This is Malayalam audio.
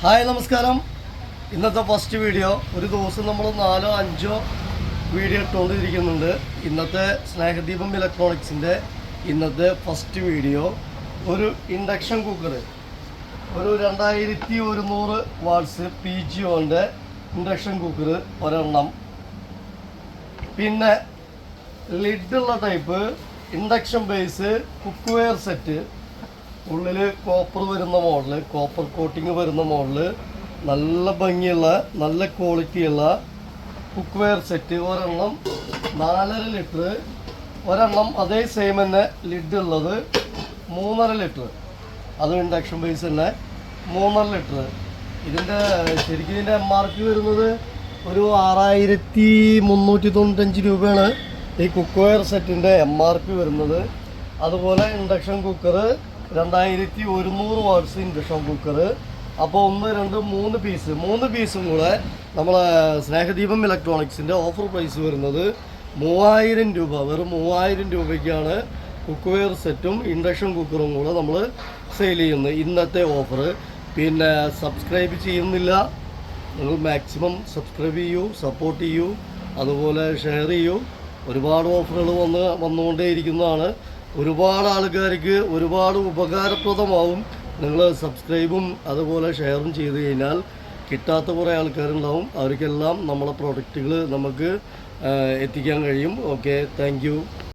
ഹായ് നമസ്കാരം. ഇന്നത്തെ ഫസ്റ്റ് വീഡിയോ ഒരു ദിവസം നമ്മൾ നാലോ അഞ്ചോ വീഡിയോ ഇട്ടുകൊണ്ടിരിക്കുന്നുണ്ട് ഇന്നത്തെ സ്നേഹദീപം ഇലക്ട്രോണിക്സിന്റെ ഇന്നത്തെ ഫസ്റ്റ് വീഡിയോ ഒരു ഇൻഡക്ഷൻ കുക്കർ ഒരു രണ്ടായിരത്തി ഒരുന്നൂറ് വാട്സ് പി ജി ഒന്റെ ഇൻഡക്ഷൻ കുക്കർ ഒരെണ്ണം. പിന്നെ ലിഡുള്ള type induction base cookware set ഉള്ളിൽ കോപ്പർ വരുന്ന മോഡൽ കോപ്പർ കോട്ടിങ് വരുന്ന മോഡൽ നല്ല ഭംഗിയുള്ള നല്ല ക്വാളിറ്റിയുള്ള കുക്ക് വെയർ സെറ്റ് ഒരെണ്ണം നാലര ലിറ്റർ ഒരെണ്ണം അതേ സെയിം തന്നെ ലിഡ് ഉള്ളത് മൂന്നര ലിറ്റർ അത് ഇൻഡക്ഷൻ ബേസ് തന്നെ മൂന്നര ലിറ്റർ ഇതിന്റെ ശരിക്കും ഇതിന്റെ എം ആർ പി വരുന്നത് ഒരു ആറായിരത്തി മുന്നൂറ്റി തൊണ്ണൂറ്റഞ്ച് രൂപയാണ്. ഈ കുക്ക് വെയർ സെറ്റിന്റെ എം ആർ പി വരുന്നത്. അതുപോലെ ഇൻഡക്ഷൻ കുക്കർ രണ്ടായിരത്തി ഒരുന്നൂറ് വാട്ട്സ് ഇൻഡക്ഷൻ കുക്കർ അപ്പോൾ ഒന്ന് രണ്ട് മൂന്ന് പീസ്. മൂന്ന് പീസും കൂടെ നമ്മളെ സ്നേഹദീപം ഇലക്ട്രോണിക്സിന്റെ ഓഫർ പ്രൈസ് വരുന്നത് മൂവായിരം രൂപ. വെറും മൂവായിരം രൂപയ്ക്കാണ് കുക്ക് വെയർ സെറ്റും ഇൻഡക്ഷൻ കുക്കറും കൂടെ നമ്മൾ സെയിൽ ചെയ്യുന്നത്. ഇന്നത്തെ ഓഫർ. പിന്നെ സബ്സ്ക്രൈബ് ചെയ്യുന്നില്ല. നിങ്ങൾ മാക്സിമം സബ്സ്ക്രൈബ് ചെയ്യൂ സപ്പോർട്ട് ചെയ്യൂ അതുപോലെ ഷെയർ ചെയ്യൂ. ഒരുപാട് ഓഫറുകൾ വന്ന് വന്നുകൊണ്ടേയിരിക്കുന്നതാണ്. ഒരുപാട് ആൾക്കാർക്ക് ഒരുപാട് ഉപകാരപ്രദമാവും. നിങ്ങൾ സബ്സ്ക്രൈബും അതുപോലെ ഷെയറും ചെയ്ത് കഴിഞ്ഞാൽ കിട്ടാത്ത കുറേ ആൾക്കാരുണ്ടാവും. അവർക്കെല്ലാം നമ്മളെ പ്രോഡക്റ്റുകൾ നമുക്ക് എത്തിക്കാൻ കഴിയും. Okay thank